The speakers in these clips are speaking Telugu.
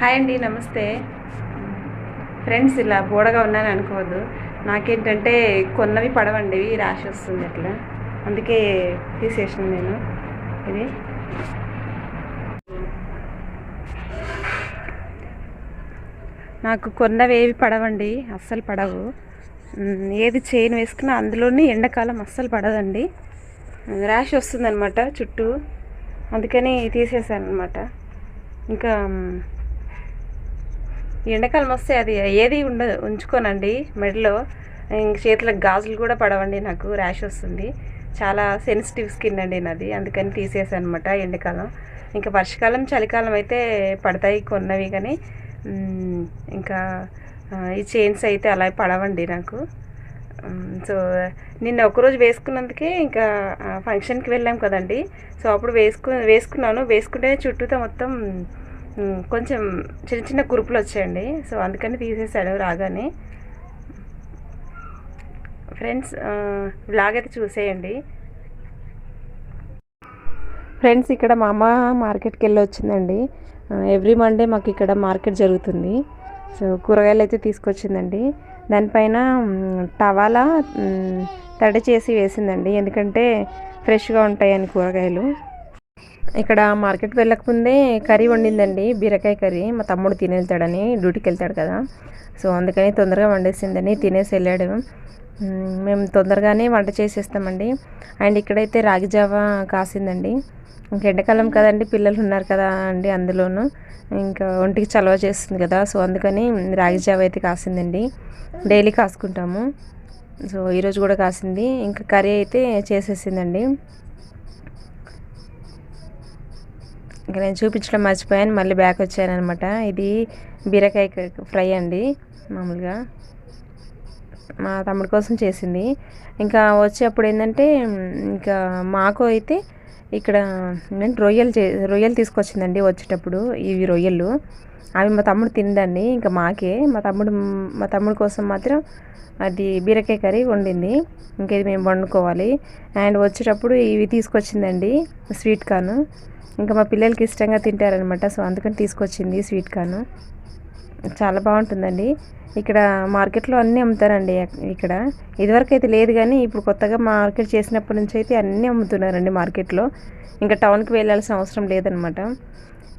హాయ్ అండి నమస్తే. ఫ్రెండ్స్ ఇలా బోడగా ఉన్నాను అనుకోవద్దు. నాకేంటంటే కొన్నవి పడవండి ర్యాష్ వస్తుంది అట్లా. అందుకే తీసేసాను నేను. ఇది. నాకు కొన్నవి ఏవి పడవండి అస్సలు పడవు. ఏది చైన్ వేసుకున్నా అందులోని ఎండాకాలం అస్సలు పడదండి. ర్యాష్ వస్తుందన్నమాట చుట్టూ. అందుకని తీసేసాను అనమాట ఇంకా ఎండాకాలం వస్తే అది ఏది ఉండ ఉంచుకోనండి. మెడలో ఇంక చేతులకు గాజులు కూడా పడవండి నాకు ర్యాష్ వస్తుంది. చాలా సెన్సిటివ్ స్కిన్ అండి నాది అందుకని తీసేసాను అనమాట ఎండాకాలం. ఇంకా వర్షాకాలం చలికాలం అయితే పడతాయి కొన్నవి కానీ ఇంకా ఈ చైన్స్ అయితే అలా పడవండి నాకు. సో నిన్న ఒకరోజు వేసుకున్నందుకే ఇంకా ఫంక్షన్కి వెళ్ళాం కదండి. సో అప్పుడు వేసుకు వేసుకున్నాను. వేసుకుంటే చుట్టూతో మొత్తం కొంచెం చిన్న చిన్న కురుపులు వచ్చాయండి. సో అందుకని తీసేసాడు రాగానే. ఫ్రెండ్స్ బ్లాగ్ అయితే చూసేయండి. ఫ్రెండ్స్ ఇక్కడ మా అమ్మ మార్కెట్కి వెళ్ళి వచ్చిందండి. ఎవ్రీ మండే మాకు ఇక్కడ మార్కెట్ జరుగుతుంది. సో కూరగాయలు అయితే తీసుకొచ్చిందండి. దానిపైన టవాలా తడి చేసి వేసిందండి. ఎందుకంటే ఫ్రెష్గా ఉంటాయని కూరగాయలు. ఇక్కడ మార్కెట్ వెళ్ళకముందే కర్రీ వండిందండి. బీరకాయ కర్రీ. మా తమ్ముడు తినేళ్తాడని డ్యూటీకి వెళ్తాడు కదా. సో అందుకని తొందరగా వండేసిందని తినేసి వెళ్ళాడు. మేము తొందరగానే వంట చేసేస్తామండి. అండ్ ఇక్కడైతే రాగి జావా కాసిందండి. ఇంకా ఎండాకాలం కదండి పిల్లలు ఉన్నారు కదా అండి అందులోనూ. ఇంకా ఒంటికి చలవ చేస్తుంది కదా. సో అందుకని రాగి జావ అయితే కాసిందండి. డైలీ కాసుకుంటాము. సో ఈరోజు కూడా కాసింది. ఇంకా కర్రీ అయితే చేసేసిందండి. ఇంకా నేను చూపించడం మర్చిపోయాను మళ్ళీ బ్యాక్ వచ్చాను అనమాట ఇది బీరకాయ ఫ్రై అండి మామూలుగా. మా తమ్ముడి కోసం చేసింది. ఇంకా వచ్చేప్పుడు ఏంటంటే ఇంకా మాకు అయితే ఇక్కడ రొయ్యలు చే రొయ్యలు తీసుకొచ్చిందండి వచ్చేటప్పుడు ఇవి రొయ్యలు. అవి మా తమ్ముడు తిందండి ఇంకా మాకే. మా తమ్ముడు మా తమ్ముడు కోసం మాత్రం అది బీరకాయ కర్రీ వండింది. ఇంకా ఇది మేము వండుకోవాలి. అండ్ వచ్చేటప్పుడు ఇవి తీసుకొచ్చిందండి స్వీట్ కార్న్. ఇంకా మా పిల్లలకి ఇష్టంగా తింటారనమాట సో అందుకని తీసుకొచ్చింది స్వీట్ కార్న్. చాలా బాగుంటుందండి. ఇక్కడ మార్కెట్లో అన్నీ అమ్ముతారండి ఇక్కడ. ఇదివరకు అయితే లేదు కానీ ఇప్పుడు కొత్తగా మార్కెట్ చేసినప్పటి నుంచి అయితే అన్నీ అమ్ముతున్నారండి మార్కెట్లో. ఇంకా టౌన్కి వెళ్ళాల్సిన అవసరం లేదనమాట.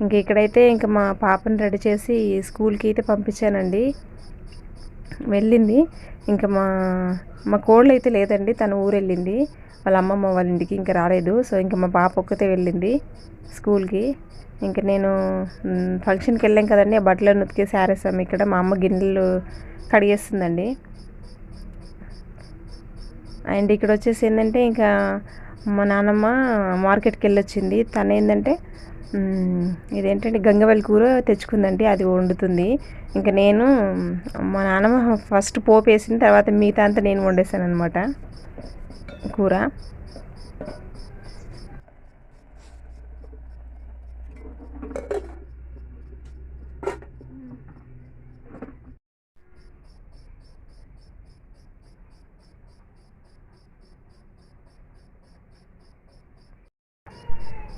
ఇంక ఇక్కడైతే ఇంకా మా పాపని రెడీ చేసి స్కూల్కి అయితే పంపించానండి. వెళ్ళింది. ఇంకా మా మా కోళ్ళు అయితే లేదండి తను ఊరు వెళ్ళింది వాళ్ళ అమ్మమ్మ వాళ్ళ ఇంటికి ఇంకా రాలేదు. సో ఇంకా మా పాప ఒక్కతే వెళ్ళింది స్కూల్కి. ఇంకా నేను ఫంక్షన్కి వెళ్ళాం కదండి. ఆ బట్టలను ఉతికేసి ఆరేసాము ఇక్కడ. మా అమ్మ గిన్నెలు కడిగేస్తుందండి. అండ్ ఇక్కడ వచ్చేసి ఏంటంటే ఇంకా మా నాన్నమ్మ మార్కెట్కి వెళ్ళొచ్చింది. తను ఏంటంటే ఇదేంటంటే గంగవల్లి కూర తెచ్చుకుందండి. అది వండుతుంది. ఇంకా నేను మా నాన్నమ్మ ఫస్ట్ పోపు వేసిన తర్వాత మిగతా అంతా నేను వండేసాను అనమాట కూర.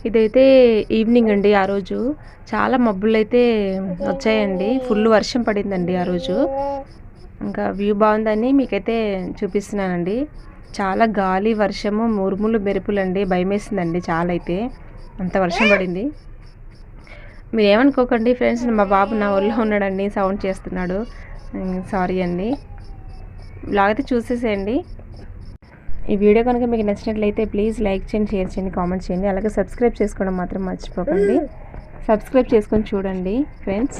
ఇదైతే ఈవినింగ్ అండి ఆ రోజు. చాలా మబ్బులు అయితే వచ్చాయండి. ఫుల్ వర్షం పడిందండి ఆ రోజు. ఇంకా వ్యూ బాగుందని మీకైతే చూపిస్తున్నానండి. చాలా గాలి వర్షము మురుములు మెరుపులండి. భయమేసిందండి చాలా అయితే అంత వర్షం పడింది. మీరు ఏమనుకోకండి ఫ్రెండ్స్ మా బాబు నా ఒళ్ళో ఉన్నాడండి సౌండ్ చేస్తున్నాడు. సారీ అండి. లాగైతే చూసేసేయండి. ఈ వీడియో కనుక మీకు నచ్చినట్లయితే ప్లీజ్ లైక్ చేయండి షేర్ చేయండి కామెంట్ చేయండి. అలాగే సబ్స్క్రైబ్ చేసుకోవడం మాత్రం మర్చిపోకండి. సబ్స్క్రైబ్ చేసుకొని చూడండి ఫ్రెండ్స్.